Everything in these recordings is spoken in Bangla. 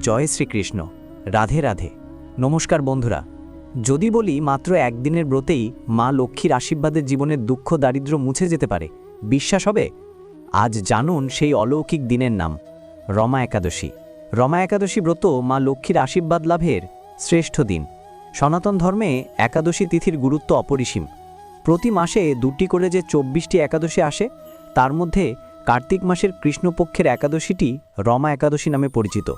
জয় শ্রীকৃষ্ণ। রাধে রাধে। নমস্কার বন্ধুরা। যদি বলি মাত্র একদিনের ব্রতেই মা লক্ষ্মীর আশীর্বাদের জীবনের দুঃখ দারিদ্র্য মুছে যেতে পারে, বিশ্বাস হবে? আজ জানুন সেই অলৌকিক দিনের নাম, রমা একাদশী। রমা একাদশী ব্রত মা লক্ষ্মীর আশীর্বাদ লাভের শ্রেষ্ঠ দিন। সনাতন ধর্মে একাদশী তিথির গুরুত্ব অপরিসীম। প্রতি মাসে দুটি করে যে চব্বিশটি একাদশী আসে, তার মধ্যে কার্তিক মাসের কৃষ্ণপক্ষের একাদশীটি রমা একাদশী নামে পরিচিত।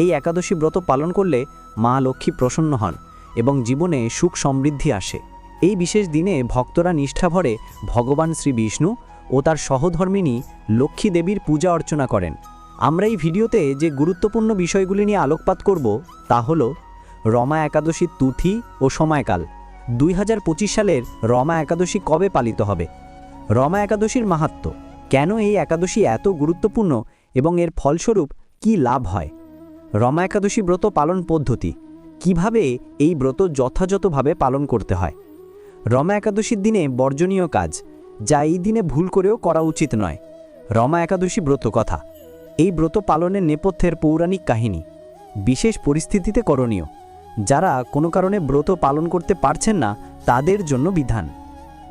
এই একাদশী ব্রত পালন করলে মা লক্ষ্মী প্রসন্ন হন এবং জীবনে সুখ সমৃদ্ধি আসে। এই বিশেষ দিনে ভক্তরা নিষ্ঠাভরে ভগবান শ্রী বিষ্ণু ও তার সহধর্মিনী লক্ষ্মী দেবীর পূজা অর্চনা করেন। আমরা এই ভিডিওতে যে গুরুত্বপূর্ণ বিষয়গুলি নিয়ে আলোকপাত করব তা হল রমা একাদশীর তুথি ও সময়কাল। দুই হাজার পঁচিশ সালের রমা একাদশী কবে পালিত হবে? রমা একাদশীর মাহাত্ম্য, কেন এই একাদশী এত গুরুত্বপূর্ণ এবং এর ফলস্বরূপ কি লাভ হয়? রমা একাদশী ব্রত পালন পদ্ধতি। কীভাবে এই ব্রত যথাযথভাবে পালন করতে হয়? রমা একাদশীর দিনে বর্জনীয় কাজ, যা এই দিনে ভুল করেও করা উচিত নয়। রমা একাদশী ব্রত কথা। এই ব্রত পালনের নেপথ্যের পৌরাণিক কাহিনী। বিশেষ পরিস্থিতিতে করণীয়, যারা কোনো কারণে ব্রত পালন করতে পারছেন না, তাদের জন্য বিধান।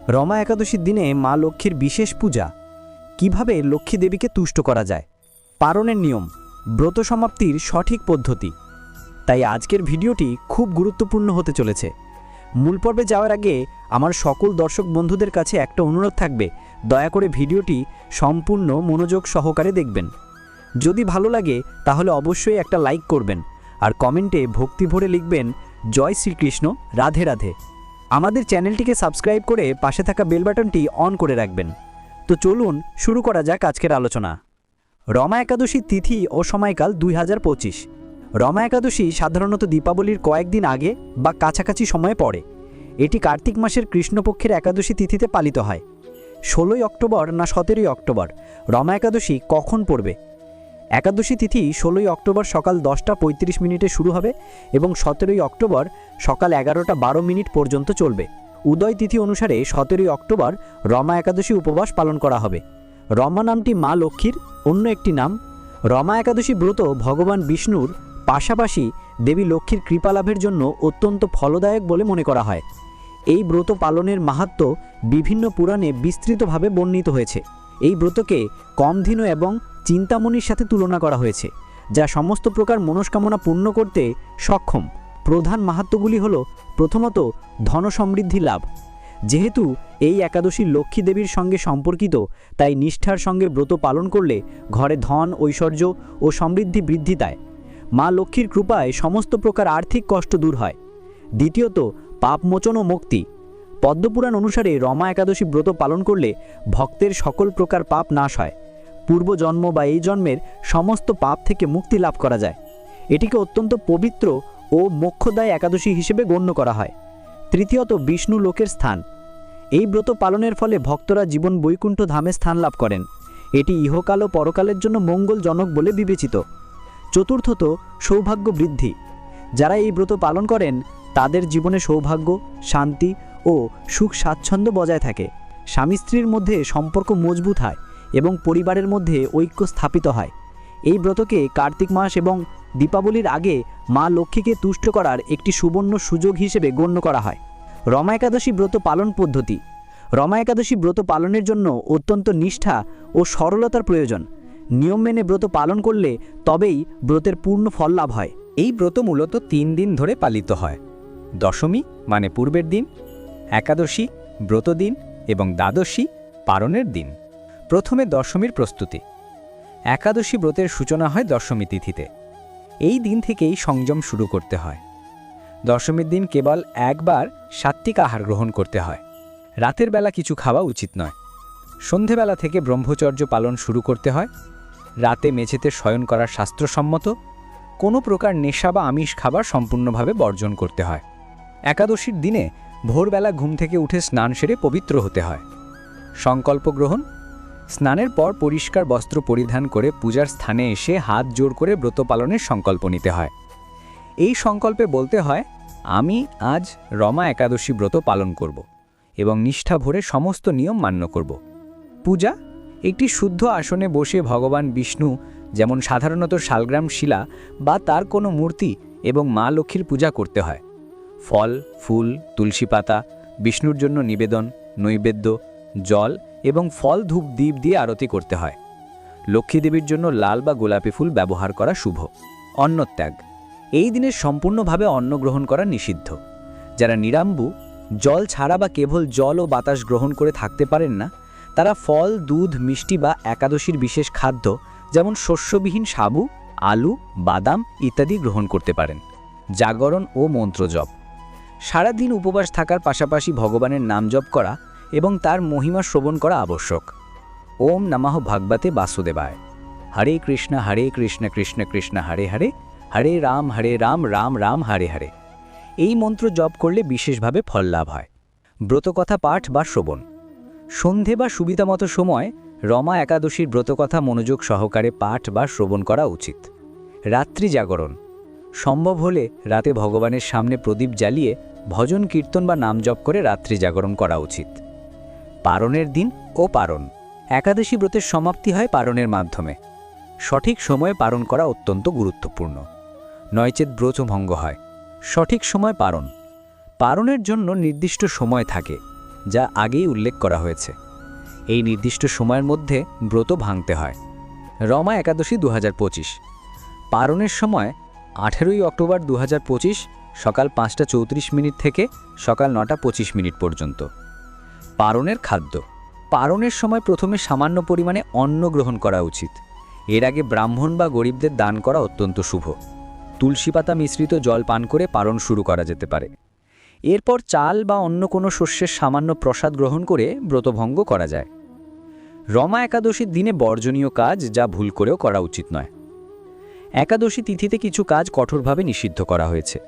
রমা একাদশীর দিনে মা লক্ষ্মীর বিশেষ পূজা। কীভাবে লক্ষ্মী দেবীকে তুষ্ট করা যায়? পারণের নিয়ম। ব্রত সমাপ্তির সঠিক পদ্ধতি। তাই আজকের ভিডিওটি খুব গুরুত্বপূর্ণ হতে চলেছে। মূল পর্বে যাওয়ার আগে আমার সকল দর্শক বন্ধুদের কাছে একটা অনুরোধ থাকবে, দয়া করে ভিডিওটি সম্পূর্ণ মনোযোগ সহকারে দেখবেন। যদি ভালো লাগে, তাহলে অবশ্যই একটা লাইক করবেন, আর কমেন্টে ভক্তি ভরে লিখবেন, জয় শ্রীকৃষ্ণ, রাধে রাধে। আমাদের চ্যানেলটিকে সাবস্ক্রাইব করে পাশে থাকা বেল বাটনটি অন করে রাখবেন। তো চলুন, শুরু করা যাক আজকের আলোচনা। রমা একাদশী তিথি ও সময়কাল দুই হাজার পঁচিশ। রমা একাদশী সাধারণত দীপাবলির কয়েকদিন আগে বা কাছাকাছি সময়ে পড়ে। এটি কার্তিক মাসের কৃষ্ণপক্ষের একাদশী তিথিতে পালিত হয়। ষোলোই অক্টোবর না সতেরোই অক্টোবর, রমা একাদশী কখন পড়বে? একাদশী তিথি ষোলোই অক্টোবর সকাল দশটা পঁয়ত্রিশ মিনিটে শুরু হবে এবং সতেরোই অক্টোবর সকাল এগারোটা বারো মিনিট পর্যন্ত চলবে। উদয় তিথি অনুসারে সতেরোই অক্টোবর রমা একাদশী উপবাস পালন করা হবে। রমা নামটি মা লক্ষ্মীর, অন্য একটি নাম। রমা একাদশী ব্রত ভগবান বিষ্ণুর পাশাপাশি দেবী লক্ষ্মীর কৃপালাভের জন্য অত্যন্ত ফলদায়ক বলে মনে করা হয়। এই ব্রত পালনের মাহাত্ম্য বিভিন্ন পুরাণে বিস্তৃতভাবে বর্ণিত হয়েছে। এই ব্রতকে কমধীন এবং চিন্তামণির সাথে তুলনা করা হয়েছে, যা সমস্ত প্রকার মনস্কামনা পূর্ণ করতে সক্ষম। প্রধান মাহাত্ম্যগুলি হল, প্রথমত ধন সমৃদ্ধি লাভ। যেহেতু এই একাদশী লক্ষ্মী দেবীর সঙ্গে সম্পর্কিত, তাই নিষ্ঠার সঙ্গে ব্রত পালন করলে ঘরে ধন, ঐশ্বর্য ও সমৃদ্ধি বৃদ্ধি পায়। মা লক্ষ্মীর কৃপায় সমস্ত প্রকার আর্থিক কষ্ট দূর হয়। দ্বিতীয়ত, পাপমোচন ও মুক্তি। পদ্মপুরাণ অনুসারে রমা একাদশী ব্রত পালন করলে ভক্তের সকল প্রকার পাপ নাশ হয়। পূর্বজন্ম বা এই জন্মের সমস্ত পাপ থেকে মুক্তি লাভ করা যায়। এটিকে অত্যন্ত পবিত্র ও মোক্ষদায় একাদশী হিসেবে গণ্য করা হয়। তৃতীয়ত বিষ্ণু লোকের স্থান। এই ব্রত পালনের ফলে ভক্তরা জীবন বৈকুণ্ঠ ধামে স্থান লাভ করেন। এটি ইহকাল ও পরকালের জন্য মঙ্গলজনক বলে বিবেচিত। চতুর্থত, সৌভাগ্য বৃদ্ধি। যারা এই ব্রত পালন করেন, তাদের জীবনে সৌভাগ্য, শান্তি ও সুখ স্বাচ্ছন্দ্য বজায় থাকে। স্বামী স্ত্রীর মধ্যে সম্পর্ক মজবুত হয় এবং পরিবারের মধ্যে ঐক্য স্থাপিত হয়। এই ব্রতকে কার্তিক মাস এবং দীপাবলির আগে মা লক্ষ্মীকে তুষ্ট করার একটি সুবর্ণ সুযোগ হিসেবে গণ্য করা হয়। রমা একাদশী ব্রত পালন পদ্ধতি। রমা একাদশী ব্রত পালনের জন্য অত্যন্ত নিষ্ঠা ও সরলতার প্রয়োজন। নিয়ম মেনে ব্রত পালন করলে তবেই ব্রতের পূর্ণ ফল লাভ হয়। এই ব্রত মূলত তিন দিন ধরে পালিত হয়। দশমী মানে পূর্বের দিন, একাদশী ব্রতদিন এবং দ্বাদশী পারণের দিন। প্রথমে দশমীর প্রস্তুতি। একাদশী ব্রতের সূচনা হয় দশমী তিথিতে। এই দিন থেকেই সংযম শুরু করতে হয়। দশমীর দিন কেবল একবার সাত্ত্বিক আহার গ্রহণ করতে হয়। রাতের বেলা কিছু খাওয়া উচিত নয়। সন্ধেবেলা থেকে ব্রহ্মচর্য পালন শুরু করতে হয়। রাতে মেঝেতে শয়ন করার শাস্ত্রসম্মত। কোনো প্রকার নেশা বা আমিষ খাবার সম্পূর্ণভাবে বর্জন করতে হয়। একাদশীর দিনে ভোরবেলা ঘুম থেকে উঠে স্নান সেরে পবিত্র হতে হয়। সংকল্প গ্রহণ স্নানের পর পরিষ্কার বস্ত্র পরিধান করে পূজার স্থানে এসে হাত জোর করে ব্রত পালনের সংকল্প নিতে হয়। এই সংকল্পে বলতে হয়, আমি আজ রমা একাদশী ব্রত পালন করব এবং নিষ্ঠা ভরে সমস্ত নিয়ম মান্য করব। পূজা, একটি শুদ্ধ আসনে বসে ভগবান বিষ্ণু, যেমন সাধারণত শালগ্রাম শিলা বা তার কোনো মূর্তি এবং মা লক্ষ্মীর পূজা করতে হয়। ফল, ফুল, তুলসী পাতা, বিষ্ণুর জন্য নিবেদন, নৈবেদ্য জল এবং ফল ধূপ দ্বীপ দিয়ে আরতি করতে হয়। লক্ষ্মী দেবীর জন্য লাল বা গোলাপি ফুল ব্যবহার করা শুভ। অন্নত্যাগ। এই দিনে সম্পূর্ণভাবে অন্ন গ্রহণ করা নিষিদ্ধ। যারা নিরাম্বু, জল ছাড়া বা কেবল জল ও বাতাস গ্রহণ করে থাকতে পারেন না, তারা ফল, দুধ, মিষ্টি বা একাদশীর বিশেষ খাদ্য যেমন শস্যবিহীন সাবু, আলু, বাদাম ইত্যাদি গ্রহণ করতে পারেন। জাগরণ ও মন্ত্র জপ সারাদিন উপবাস থাকার পাশাপাশি ভগবানের নাম জপ করা এবং তার মহিমা শ্রবণ করা আবশ্যক। ওম নমঃ ভাগবতে বাসুদেবায়। হরে কৃষ্ণ হরে কৃষ্ণ কৃষ্ণ কৃষ্ণ, হরে হরে হরে রাম হরে রাম রাম রাম, হরে হরে। এই মন্ত্র জপ করলে বিশেষভাবে ফল লাভ হয়। ব্রতকথা পাঠ বা শ্রবণ। সন্ধে বা সুবিধামতো সময় রমা একাদশীর ব্রতকথা মনোযোগ সহকারে পাঠ বা শ্রবণ করা উচিত। রাত্রি জাগরণ। সম্ভব হলে রাতে ভগবানের সামনে প্রদীপ জ্বালিয়ে ভজন, কীর্তন বা নাম জপ করে রাত্রি জাগরণ করা উচিত। পারণের দিন ও পারণ। একাদশী ব্রতের সমাপ্তি হয় পারণের মাধ্যমে। সঠিক সময়ে পালন করা অত্যন্ত গুরুত্বপূর্ণ। নয়চেত ব্রত ভঙ্গ হয়। সঠিক সময় পারণ। পারণের জন্য নির্দিষ্ট সময় থাকে, যা আগেই উল্লেখ করা হয়েছে। এই নির্দিষ্ট সময়ের মধ্যে ব্রত ভাঙতে হয়। রমা একাদশী দু পঁচিশ। পারণের সময় আঠেরোই অক্টোবর দু হাজার পঁচিশ সকাল পাঁচটা চৌত্রিশ মিনিট থেকে সকাল নটা পঁচিশ মিনিট পর্যন্ত। পারণের খাদ্য। পারণের সময় প্রথমে সামান্য পরিমাণে অন্ন গ্রহণ করা উচিত। এর আগে ব্রাহ্মণ বা গরিবদের দান করা অত্যন্ত শুভ। তুলসী পাতা মিশ্রিত জল পান করে পারণ শুরু করা যেতে পারে। এরপর চাল বা অন্য কোনো শস্যের সামান্য প্রসাদ গ্রহণ করে ব্রতভঙ্গ করা যায়। রমা একাদশীর দিনে বর্জনীয় কাজ যা ভুল করেও করা উচিত নয়। একাদশী তিথিতে কিছু কাজ কঠোরভাবে নিষিদ্ধ করা হয়েছে।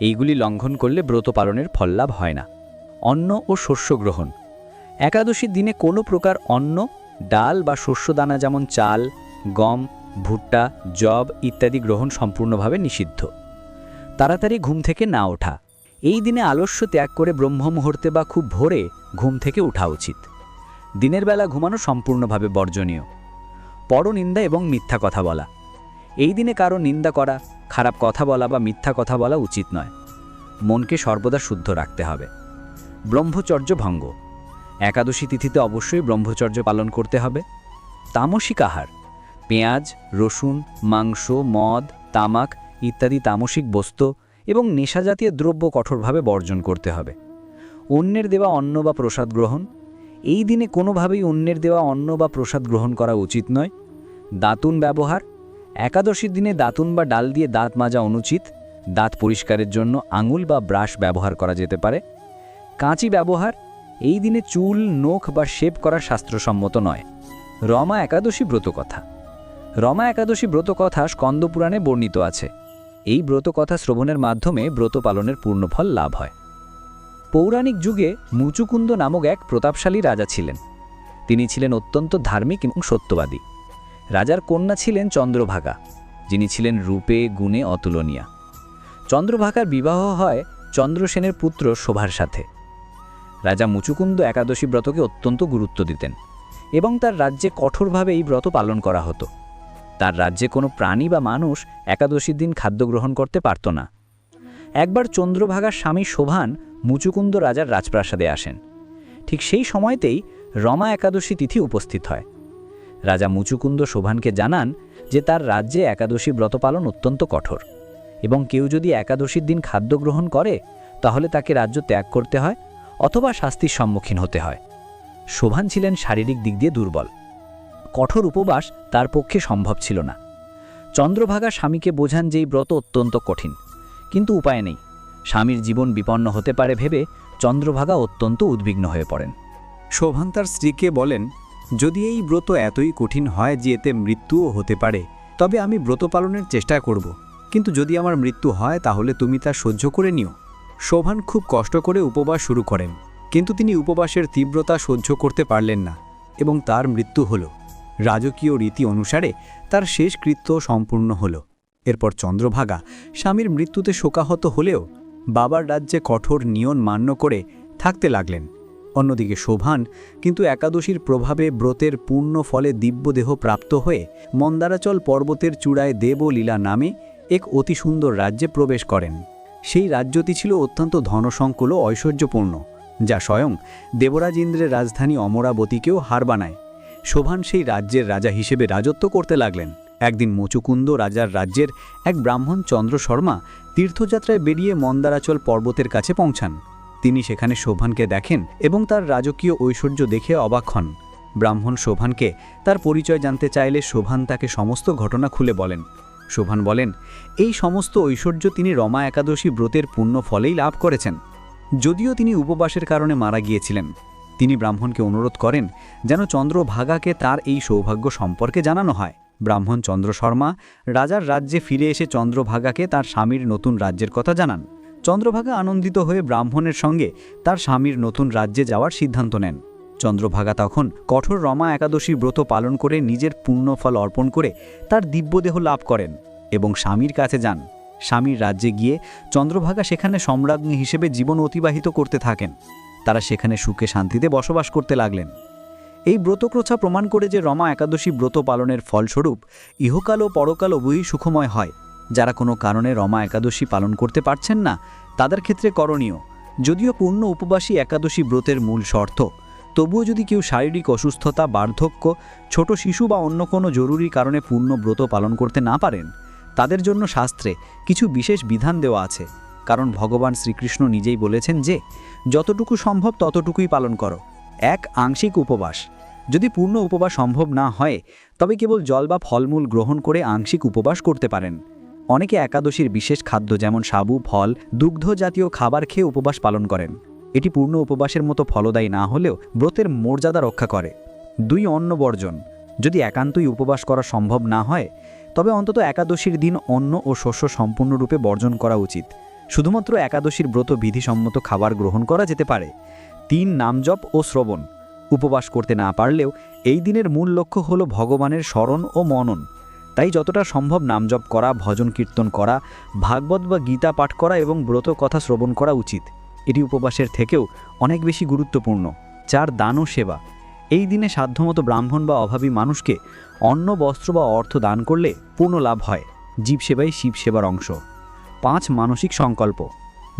এইগুলি লঙ্ঘন করলে ব্রত পালনের ফললাভ হয় না। অন্ন ও শস্য গ্রহণ। একাদশীর দিনে কোনো প্রকার অন্ন, ডাল বা শস্যদানা যেমন চাল, গম, ভুট্টা জব ইত্যাদি গ্রহণ সম্পূর্ণভাবে নিষিদ্ধ। তাড়াতাড়ি ঘুম থেকে না ওঠা। এই দিনে আলস্য ত্যাগ করে ব্রহ্ম মুহূর্তে বা খুব ভোরে ঘুম থেকে ওঠা উচিত। দিনের বেলা ঘুমানো সম্পূর্ণভাবে বর্জনীয়। পরনিন্দা এবং মিথ্যা কথা বলা। এই দিনে কারও নিন্দা করা, খারাপ কথা বলা বা মিথ্যা কথা বলা উচিত নয়। মনকে সর্বদা শুদ্ধ রাখতে হবে। ব্রহ্মচর্য ভঙ্গ। একাদশী তিথিতে অবশ্যই ব্রহ্মচর্য পালন করতে হবে। তামসিক আহার, পেঁয়াজ, রসুন, মাংস, মদ, তামাক ইত্যাদি তামসিক বস্তু এবং নেশাজাতীয় দ্রব্য কঠোরভাবে বর্জন করতে হবে। অন্যের দেওয়া অন্ন বা প্রসাদ গ্রহণ, এই দিনে কোনোভাবেই অন্যের দেওয়া অন্ন বা প্রসাদ গ্রহণ করা উচিত নয়। দাতুন ব্যবহার, একাদশীর দিনে দাতুন বা ডাল দিয়ে দাঁত মাজা অনুচিত, দাঁত পরিষ্কারের জন্য আঙুল বা ব্রাশ ব্যবহার করা যেতে পারে। কাঁচি ব্যবহার, এই দিনে চুল, নখ বা শেপ করা শাস্ত্রসম্মত নয়। রমা একাদশী ব্রতকথা। রমা একাদশী ব্রতকথা স্কন্দপুরাণে বর্ণিত আছে। এই ব্রতকথা শ্রবণের মাধ্যমে ব্রত পালনের পূর্ণফল লাভ হয়। পৌরাণিক যুগে মুচুকুন্দ নামক এক প্রতাপশালী রাজা ছিলেন। তিনি ছিলেন অত্যন্ত ধার্মিক এবং সত্যবাদী। রাজার কন্যা ছিলেন চন্দ্রভাগা, যিনি ছিলেন রূপে গুণে অতুলনীয়া। চন্দ্রভাগার বিবাহ হয় চন্দ্রসেনের পুত্র শোভার সাথে। রাজা মুচুকুন্দ একাদশী ব্রতকে অত্যন্ত গুরুত্ব দিতেন এবং তার রাজ্যে কঠোরভাবে এই ব্রত পালন করা হতো। তার রাজ্যে কোনো প্রাণী বা মানুষ একাদশীর দিন খাদ্য গ্রহণ করতে পারত না। একবার চন্দ্রভাগার স্বামী শোভান মুচুকুন্দ রাজার রাজপ্রাসাদে আসেন। ঠিক সেই সময়তেই রমা একাদশী তিথি উপস্থিত হয়। রাজা মুচুকুন্দ শোভানকে জানান যে তার রাজ্যে একাদশী ব্রত পালন অত্যন্ত কঠোর এবং কেউ যদি একাদশীর দিন খাদ্য গ্রহণ করে, তাহলে তাকে রাজ্য ত্যাগ করতে হয় অথবা শাস্তির সম্মুখীন হতে হয়। শোভান ছিলেন শারীরিক দিক দিয়ে দুর্বল। কঠোর উপবাস তার পক্ষে সম্ভব ছিল না। চন্দ্রভাগা স্বামীকে বোঝান যে এই ব্রত অত্যন্ত কঠিন। কিন্তু উপায় নেই। স্বামীর জীবন বিপন্ন হতে পারে ভেবে চন্দ্রভাগা অত্যন্ত উদ্বিগ্ন হয়ে পড়েন। শোভান তার স্ত্রীকে বলেন, যদি এই ব্রত এতই কঠিন হয় যে এতে মৃত্যুও হতে পারে, তবে আমি ব্রত পালনের চেষ্টা করব। কিন্তু যদি আমার মৃত্যু হয় তাহলে তুমি তা সহ্য করে নিও। শোভান খুব কষ্ট করে উপবাস শুরু করেন, কিন্তু তিনি উপবাসের তীব্রতা সহ্য করতে পারলেন না এবং তার মৃত্যু হল। রাজকীয় রীতি অনুসারে তার শেষ কৃত্য সম্পূর্ণ হল। এরপর চন্দ্রভাগা স্বামীর মৃত্যুতে শোকাহত হলেও বাবার রাজ্যে কঠোর নিয়ন মান্য করে থাকতে লাগলেন। অন্যদিকে শোভান কিন্তু একাদশীর প্রভাবে ব্রতের পূর্ণ ফলে দিব্যদেহ প্রাপ্ত হয়ে মন্দারাচল পর্বতের চূড়ায় দেবলীলা নামে এক অতি সুন্দর রাজ্যে প্রবেশ করেন। সেই রাজ্যটি ছিল অত্যন্ত ধনসংকুল ও ঐশ্বর্যপূর্ণ, যা স্বয়ং দেবরাজ ইন্দ্রের রাজধানী অমরাবতীকেও হার বানায়। শোভান সেই রাজ্যের রাজা হিসেবে রাজত্ব করতে লাগলেন। একদিন মচুকুন্দ রাজার রাজ্যের এক ব্রাহ্মণ চন্দ্র শর্মা তীর্থযাত্রায় বেরিয়ে মন্দারাচল পর্বতের কাছে পৌঁছান। তিনি সেখানে শোভানকে দেখেন এবং তার রাজকীয় ঐশ্বর্য দেখে অবাক হন। ব্রাহ্মণ শোভানকে তার পরিচয় জানতে চাইলে শোভান তাকে সমস্ত ঘটনা খুলে বলেন। শোভান বলেন, এই সমস্ত ঐশ্বর্য তিনি রমা একাদশী ব্রতের পুণ্য ফলেই লাভ করেছেন। যদিও তিনি উপবাসের কারণে মারা গিয়েছিলেন, তিনি ব্রাহ্মণকে অনুরোধ করেন যেন চন্দ্রভাগাকে তার এই সৌভাগ্য সম্পর্কে জানানো হয়। ব্রাহ্মণ চন্দ্র শর্মা রাজার রাজ্যে ফিরে এসে চন্দ্রভাগাকে তার স্বামীর নতুন রাজ্যের কথা জানান। চন্দ্রভাগা আনন্দিত হয়ে ব্রাহ্মণের সঙ্গে তার স্বামীর নতুন রাজ্যে যাওয়ার সিদ্ধান্ত নেন। চন্দ্রভাগা তখন কঠোর রমা একাদশী ব্রত পালন করে নিজের পুণ্যফল অর্পণ করে তার দিব্যদেহ লাভ করেন এবং স্বামীর কাছে যান। স্বামীর রাজ্যে গিয়ে চন্দ্রভাগা সেখানে সম্রাজ্ঞী হিসেবে জীবন অতিবাহিত করতে থাকেন। তারা সেখানে সুখে শান্তিতে বসবাস করতে লাগলেন। এই ব্রতক্রোছা প্রমাণ করে যে রমা একাদশী ব্রত পালনের ফলস্বরূপ ইহকাল ও পরকাল উভয়ই সুখময় হয়। যারা কোনো কারণে রমা একাদশী পালন করতে পারছেন না, তাদের ক্ষেত্রে করণীয়, যদিও পূর্ণ উপবাসী একাদশী ব্রতের মূল শর্ত তবুও যদি কেউ শারীরিক অসুস্থতা, বার্ধক্য, ছোট শিশু বা অন্য কোনো জরুরি কারণে পূর্ণ ব্রত পালন করতে না পারেন, তাদের জন্য শাস্ত্রে কিছু বিশেষ বিধান দেওয়া আছে। কারণ ভগবান শ্রীকৃষ্ণ নিজেই বলেছেন যে, যতটুকু সম্ভব ততটুকুই পালন করো। এক, আংশিক উপবাস। যদি পূর্ণ উপবাস সম্ভব না হয়, তবে কেবল জল বা ফলমূল গ্রহণ করে আংশিক উপবাস করতে পারেন। অনেকে একাদশীর বিশেষ খাদ্য যেমন সাবু, ফল দুগ্ধ জাতীয় খাবার খেয়ে উপবাস পালন করেন। এটি পূর্ণ উপবাসের মতো ফলদায়ী না হলেও ব্রতের মর্যাদা রক্ষা করে। দুই অন্ন বর্জন। যদি একান্তই উপবাস করা সম্ভব না হয়, তবে অন্তত একাদশীর দিন অন্ন ও শস্য সম্পূর্ণরূপে বর্জন করা উচিত। শুধুমাত্র একাদশীর ব্রত বিধিসম্মত খাবার গ্রহণ করা যেতে পারে। তিন, নামজপ ও শ্রবণ। উপবাস করতে না পারলেও এই দিনের মূল লক্ষ্য হল ভগবানের স্মরণ ও মনন। তাই যতটা সম্ভব নামজপ করা, ভজন কীর্তন করা, ভাগবত বা গীতা পাঠ করা এবং ব্রত কথা শ্রবণ করা উচিত। এটি উপবাসের থেকেও অনেক বেশি গুরুত্বপূর্ণ চার দান ও সেবা। এই দিনে সাধ্যমতো ব্রাহ্মণ বা অভাবী মানুষকে অন্ন, বস্ত্র বা অর্থ দান করলে পূর্ণ লাভ হয়, জীব সেবাই শিব সেবার অংশ। পাঁচ, মানসিক সংকল্প।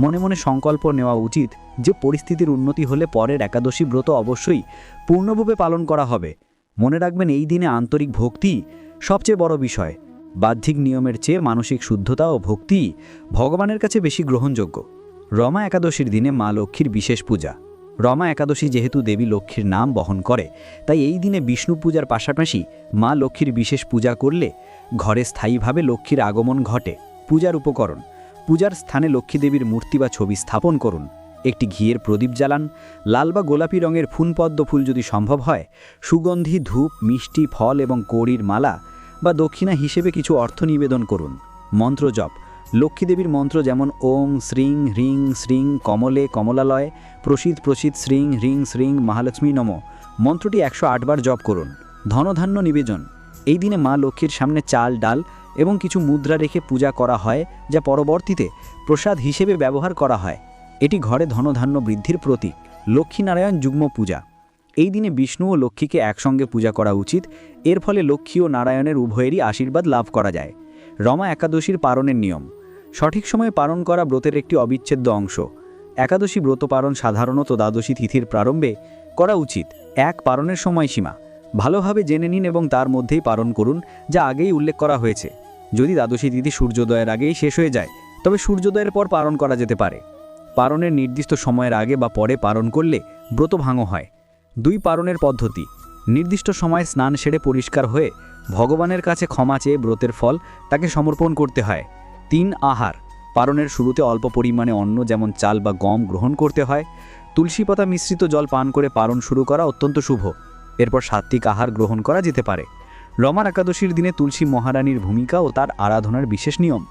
মনে মনে সংকল্প নেওয়া উচিত যে পরিস্থিতির উন্নতি হলে পরের একাদশী ব্রত অবশ্যই পূর্ণভাবে পালন করা হবে। মনে রাখবেন, এই দিনে আন্তরিক ভক্তি সবচেয়ে বড় বিষয়। বাহ্যিক নিয়মের চেয়ে মানসিক শুদ্ধতা ও ভক্তি ভগবানের কাছে বেশি গ্রহণযোগ্য। রমা একাদশীর দিনে মা লক্ষ্মীর বিশেষ পূজা। রমা একাদশী যেহেতু দেবী লক্ষ্মীর নাম বহন করে, তাই এই দিনে বিষ্ণু পূজার পাশাপাশি মা লক্ষ্মীর বিশেষ পূজা করলে ঘরে স্থায়ীভাবে লক্ষ্মীর আগমন ঘটে। পূজার উপকরণ, পূজার স্থানে লক্ষ্মী দেবীর মূর্তি বা ছবি স্থাপন করুন। একটি ঘিয়ের প্রদীপ জ্বালান, লাল বা গোলাপি রঙের ফুনপদ্ম ফুল যদি সম্ভব হয়, সুগন্ধি, ধূপ, মিষ্টি, ফল এবং কড়ির মালা বা দক্ষিণা হিসেবে কিছু অর্থ নিবেদন করুন। মন্ত্র জপ লক্ষ্মীদেবীর মন্ত্র যেমন ওং শ্রীং, হ্রিং, শ্রীং, কমলে, কমলালয় প্রসিদ প্রসিদ শ্রীং, হ্রিং, শ্রীং, মহালক্ষ্মী নম। মন্ত্রটি একশো আটবার জপ করুন। ধনধান্য নিবেদন। এই দিনে মা লক্ষ্মীর সামনে চাল, ডাল এবং কিছু মুদ্রা রেখে পূজা করা হয়, যা পরবর্তীতে প্রসাদ হিসেবে ব্যবহার করা হয়। এটি ঘরে ধনধান্য বৃদ্ধির প্রতীক। লক্ষ্মীনারায়ণ যুগ্ম পূজা। এই দিনে বিষ্ণু ও লক্ষ্মীকে একসঙ্গে পূজা করা উচিত। এর ফলে লক্ষ্মী ও নারায়ণের উভয়েরই আশীর্বাদ লাভ করা যায়। রমা একাদশীর পারণের নিয়ম। সঠিক সময়ে পালন করা ব্রতের একটি অবিচ্ছেদ্য অংশ। একাদশী ব্রত পালন সাধারণত দ্বাদশী তিথির প্রারম্ভে করা উচিত। এক, পালনের সময়সীমা। ভালোভাবে জেনে নিন এবং তার মধ্যেই পালন করুন, যা আগেই উল্লেখ করা হয়েছে। যদি দ্বাদশী তিথি সূর্যোদয়ের আগেই শেষ হয়ে যায়, তবে সূর্যোদয়ের পর পালন করা যেতে পারে। পালনের নির্দিষ্ট সময়ের আগে বা পরে পালন করলে ব্রত ভাঙো হয়। দুই, পালনের পদ্ধতি। নির্দিষ্ট সময় স্নান সেরে পরিষ্কার হয়ে ভগবানের কাছে ক্ষমা চেয়ে ব্রতের ফল তাকে সমর্পণ করতে হয়। তিন আহার। পালনের শুরুতে অল্প পরিমাণে অন্ন যেমন চাল বা গম গ্রহণ করতে হয়। তুলসী পাতা মিশ্রিত জল পান করে পালন শুরু করা অত্যন্ত শুভ। এরপর সাত্ত্বিক আহার গ্রহণ করা যেতে পারে। রমার একাদশীর দিনে তুলসী মহারানীর ভূমিকা ও তার আরাধনার বিশেষ নিয়ম।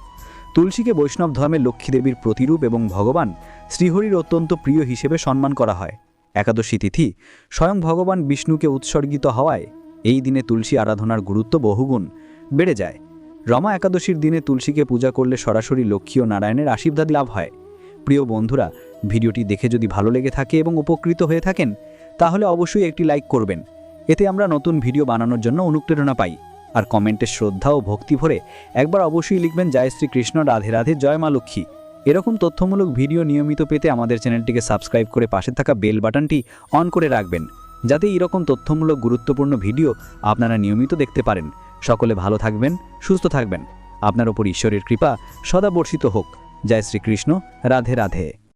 তুলসীকে বৈষ্ণব ধর্মে লক্ষ্মী দেবীর প্রতিরূপ এবং ভগবান শ্রীহরির অত্যন্ত প্রিয় হিসেবে সম্মান করা হয়। একাদশী তিথি স্বয়ং ভগবান বিষ্ণুকে উৎসর্গিত হওয়ায় এই দিনে তুলসী আরাধনার গুরুত্ব বহুগুণ বেড়ে যায়। রমা একাদশীর দিনে তুলসীকে পূজা করলে সরাসরি লক্ষ্মী ও নারায়ণের আশীর্বাদ লাভ হয়। প্রিয় বন্ধুরা, ভিডিওটি দেখে যদি ভালো লেগে থাকে এবং উপকৃত হয়ে থাকেন, তাহলে অবশ্যই একটি লাইক করবেন। এতে আমরা নতুন ভিডিও বানানোর জন্য অনুপ্রেরণা পাই। আর কমেন্টে শ্রদ্ধা ও ভক্তি ভরে একবার অবশ্যই লিখবেন জয় শ্রীকৃষ্ণ রাধে রাধে, জয় মা লক্ষ্মী। এরকম তথ্যমূলক ভিডিও নিয়মিত পেতে আমাদের চ্যানেলটিকে সাবস্ক্রাইব করে পাশে থাকা বেল বাটনটি অন করে রাখবেন, যাতে এরকম তথ্যমূলক গুরুত্বপূর্ণ ভিডিও আপনারা নিয়মিত দেখতে পারেন। সকলে ভালো থাকবেন, সুস্থ থাকবেন। আপনার ওপর ঈশ্বরের কৃপা সদা বর্ষিত হোক। জয় শ্রীকৃষ্ণ। রাধে রাধে।